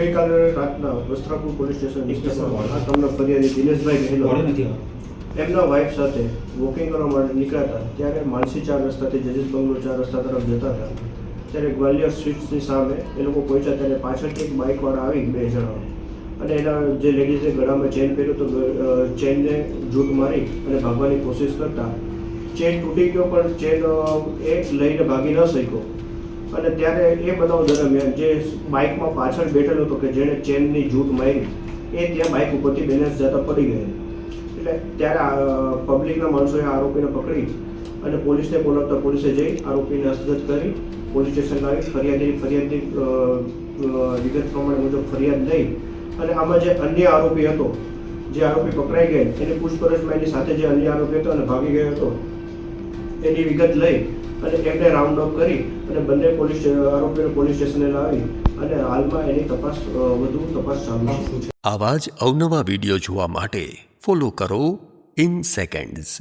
ગઈકાલે રાતના Vastrapur police station તમને ફરિયાદી દિનેશભાઈ ગહેલોત એમના વાઇફ સાથે વોકિંગ કરવા માટે નીકળ્યા હતા. ત્યારે માનસી ચાર રસ્તાથી જજીસ બંગલો ચાર રસ્તા તરફ જતા હતા. ત્યારે ગ્વાલિયર સ્વીટ્સની સામે એ લોકો પહોંચ્યા ત્યારે પાછળથી એક બાઇકવાળા આવી બે જણા. અને એના જે લેડીઝે ગળામાં ચેન પહેર્યો તો ચેનને જૂટ મારી અને ભાગવાની કોશિશ કરતા. ચેન તૂટી ગયો પણ ચેન એ લઈને ભાગી ન શક્યો. અને ત્યારે એ બનાવ દરમિયાન જે બાઇકમાં પાછળ બેઠેલો હતો કે જેણે ચેનની જૂટ મારી, એ ત્યાં બાઇક ઉપરથી બેલેન્સ જતા પડી ગયેલો. એટલે ત્યારે પબ્લિકના માણસોએ આરોપીને પકડી અને પોલીસને બોલાવતા પોલીસે જઈ આરોપીને હસ્તગત કરી, પોલીસ સ્ટેશન લાવી ફરિયાદની ફરિયાદની વિગત પ્રમાણે મુજબ ફરિયાદ લઈ અને આમાં જે અન્ય આરોપી હતો, જે આરોપી પકડાઈ ગયેલ, એની પૂછપરછમાં એની સાથે જે અન્ય આરોપી હતો અને ભાગી ગયો હતો, એની વિગત લઈ અને એમને રાઉન્ડ અપ કરી અને બંને પોલીસ આરોપીને પોલીસ સ્ટેશને લાવી અને હાલમાં એની તપાસ વધુ તપાસ ચાલુ છે. આવા જ અવનવા વીડિયો જોવા માટે ફોલો કરો ઇન સેકન્ડ્સ